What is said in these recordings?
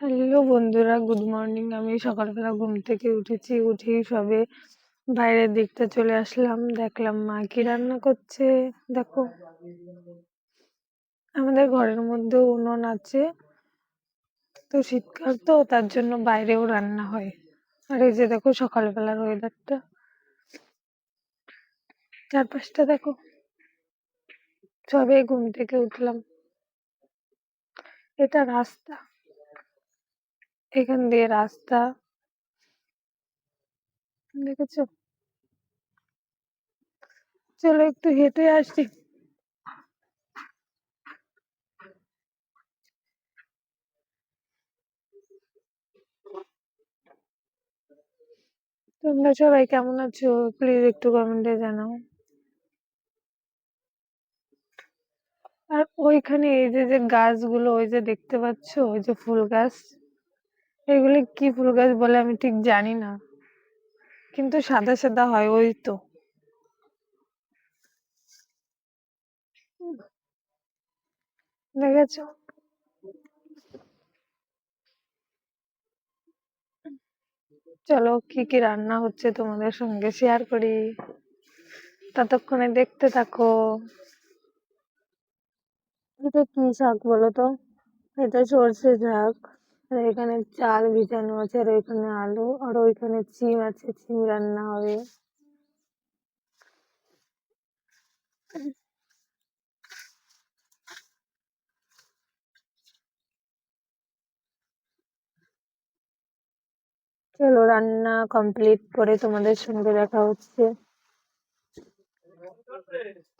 Hello বন্ধুরা good morning আমি সকালবেলা ঘুম থেকে উঠেছি উঠেই সবে বাইরের দিকটা চলে আসলাম দেখলাম মা কি রান্না করছে দেখো আমাদের ঘরের মধ্যে উনুন আছে তো শীতকাল তো তার জন্য বাইরেও রান্না হয় আর এই যে দেখো সকালবেলার ওয়েদারটা চারপাশটা দেখো সবে ঘুম থেকে উঠলাম এটা রাস্তা এখান দিয়ে রাস্তা দেখেছো চলো একটু হেঁটে আসি তোমরা সবাই কেমন আছো প্লিজ একটু কমেন্টে জানাও আর ওইখানে এই যে যে গাছগুলো ওই যে দেখতে পাচ্ছ ওই যে ফুল গাছ এগুলো কি ফুল গাছ বলে আমি ঠিক জানি না কিন্তু সাদা সাদা হয় ওই তো দেখেছো চলো কি কি রান্না হচ্ছে তোমাদের সঙ্গে শেয়ার করি ততক্ষণে দেখতে থাকো এটা কি শাক বলো তো এটা সর্ষে শাক আর এখানে চাল ভিজানো আছে আর ওইখানে আলু আর ওইখানে চিম আছে চিম রান্না হবে চলো রান্না কমপ্লিট করে তোমাদের সঙ্গে দেখা হচ্ছে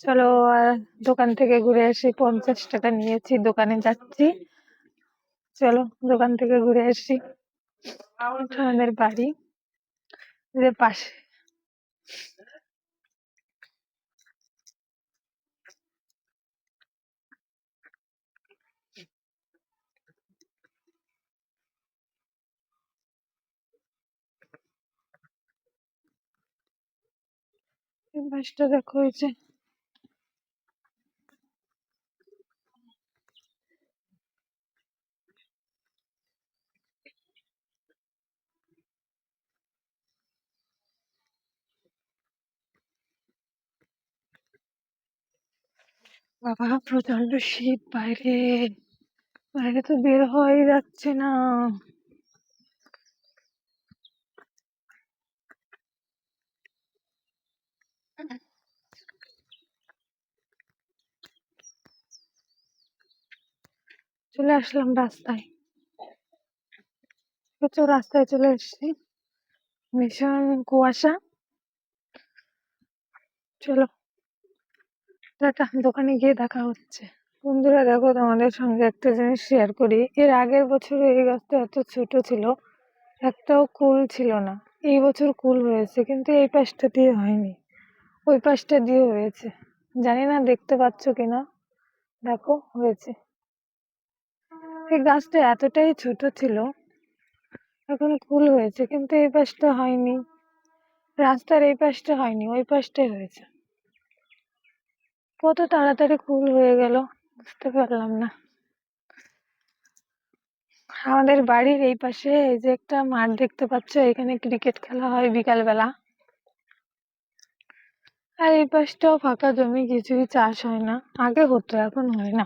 চলো আর দোকান থেকে ঘুরে আসি পঞ্চাশ টাকা নিয়েছি দোকানে যাচ্ছি চলো দোকান থেকে ঘুরে আসি আমাদের বাড়ি যে পাশে বাসটা দেখো হয়েছে বাবা প্রচন্ড শীত বাইরে বাইরে তো বের হওয়াই যাচ্ছে না চলে আসলাম রাস্তায় প্রচুর রাস্তায় চলে এসছি ভীষণ কুয়াশা চলো টাটা দোকানে গিয়ে দেখা হচ্ছে বন্ধুরা দেখো তোমাদের সঙ্গে একটা জিনিস শেয়ার করি এর আগের বছর এই গাছটা এত ছোট ছিল একটাও কুল ছিল না এই বছর কুল হয়েছে কিন্তু এই পাশটা দিয়ে হয়নি ওই পাশটা দিয়ে হয়েছে জানি না দেখতে পাচ্ছ কিনা দেখো হয়েছে এই গাছটা এতটাই ছোট ছিল এখন কুল হয়েছে কিন্তু এই পাশটা হয়নি রাস্তার এই পাশটা হয়নি ওই পাশটাই হয়েছে কত তাড়াতাড়ি কুল হয়ে গেল বুঝতে পারলাম না আমাদের বাড়ির এই পাশে এই যে একটা মাঠ দেখতে পাচ্ছ এখানে ক্রিকেট খেলা হয় বিকালবেলা আর এই পাশটাও ফাঁকা জমি কিছুই চাষ হয় না আগে হতো এখন হয় না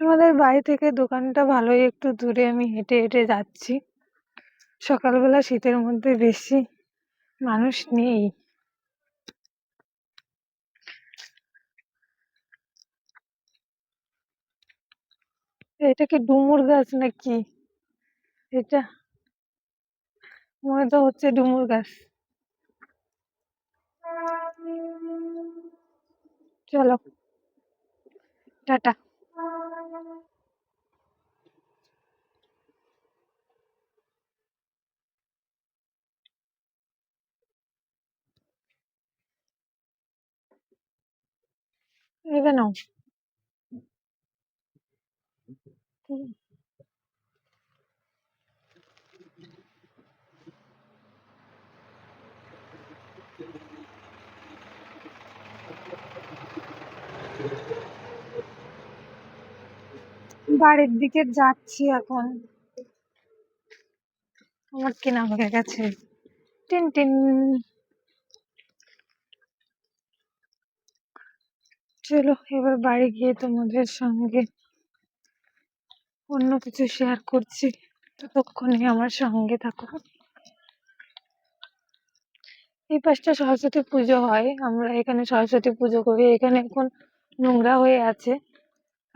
আমাদের বাড়ি থেকে দোকানটা ভালোই একটু দূরে আমি হেঁটে হেঁটে যাচ্ছি সকালবেলা শীতের মধ্যে বেশি মানুষ নেই এটা কি ডুমুর গাছ নাকি এটা মনে তো হচ্ছে ডুমুর গাছ চলো টাটা Eh বাড়ির দিকে যাচ্ছি এখন আমার কেনা হয়ে গেছে টিন টিন চলো এবার বাড়ি গিয়ে তোমাদের সঙ্গে অন্য কিছু শেয়ার করছি ততক্ষণে আমার সঙ্গে থাকো এই পাশটা সরস্বতী পুজো হয় আমরা এখানে সরস্বতী পুজো করি এখানে এখন নোংরা হয়ে আছে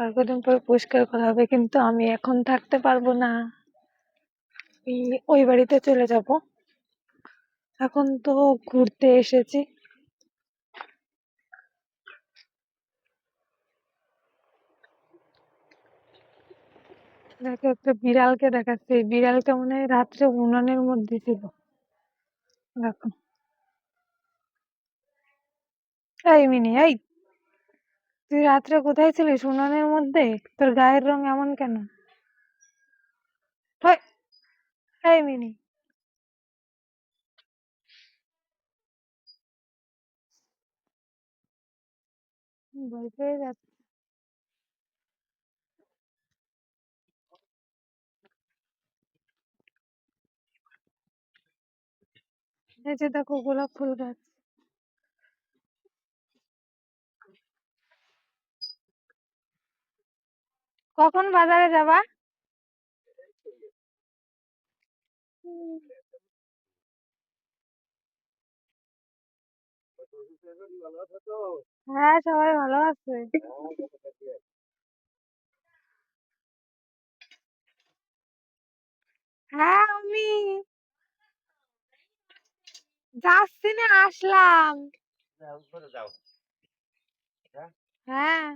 আর কদিন পরে পরিষ্কার করা হবে কিন্তু আমি এখন থাকতে পারবো না ওই বাড়িতে চলে যাব এখন তো ঘুরতে এসেছি আপনাকে একটা বিড়ালকে দেখাচ্ছে বিড়ালটা মনে হয় রাত্রে উনানের মধ্যে ছিল দেখুন এই মিনি এই তুই রাত্রে কোথায় ছিলিস উনানের মধ্যে তোর গায়ের রং এমন কেন এই মিনি ভয় পেয়ে যাচ্ছে এই যে দেখো গোলাপ ফুল গাছ কখন বাজারে যাবা হ্যাঁ সবাই ভালো আছে হ্যাঁ আমি যাচ্ছি না আসলাম হ্যাঁ, হ্যাঁ।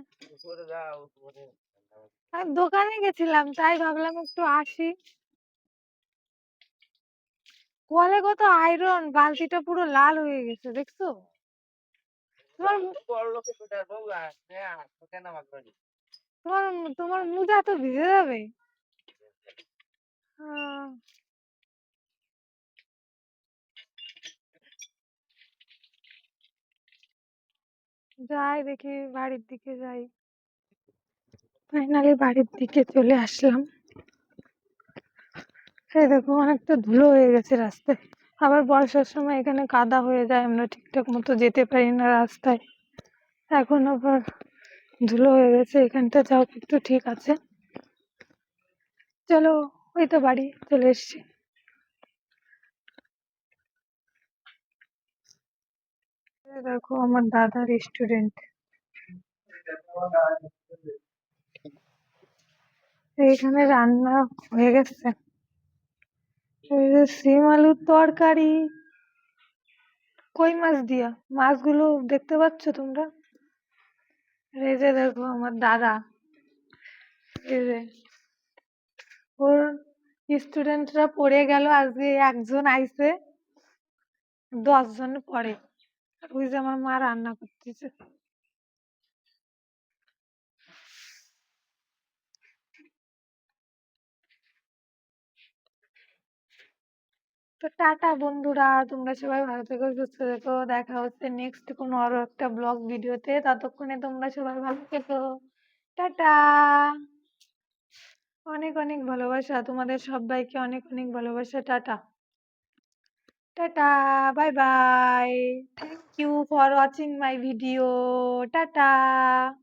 দোকানে গেছিলাম তাই ভাবলাম একটু আসি কলে কত আয়রন বালতিটা পুরো লাল হয়ে গেছে দেখছো তোমার হ্যাঁ, তোমার মোজা তো ভিজে যাবে যাই দেখি বাড়ির দিকে যাই ফাইনালি বাড়ির দিকে চলে আসলাম সে দেখো অনেকটা ধুলো হয়ে গেছে রাস্তায় আবার বর্ষার সময় এখানে কাদা হয়ে যায় আমরা ঠিকঠাক মতো যেতে পারি না রাস্তায় এখন আবার ধুলো হয়ে গেছে এখানটা যাও একটু ঠিক আছে চলো ওই তো বাড়ি চলে এসছি দেখো আমার দাদা রেস্টুরেন্ট এখানে রান্না হয়ে গেছে সিম আলুর তরকারি কই মাছ দিয়া মাছগুলো দেখতে পাচ্ছ তোমরা এই যে দেখো আমার দাদা এই যে ওর স্টুডেন্টরা পড়ে গেল আজকে একজন আইছে দশ জন পড়ে ওই যে আমার মা রান্না করতেছে তো টাটা বন্ধুরা তোমরা সবাই ভালো থেকো সুস্থ থেকো দেখা হচ্ছে নেক্সট কোনো আরো একটা ব্লগ ভিডিওতে ততক্ষণে তোমরা সবাই ভালো থেকো টাটা অনেক অনেক ভালোবাসা তোমাদের সবাইকে অনেক অনেক ভালোবাসা tata Tata, bye bye. Thank you for watching my video. Tata.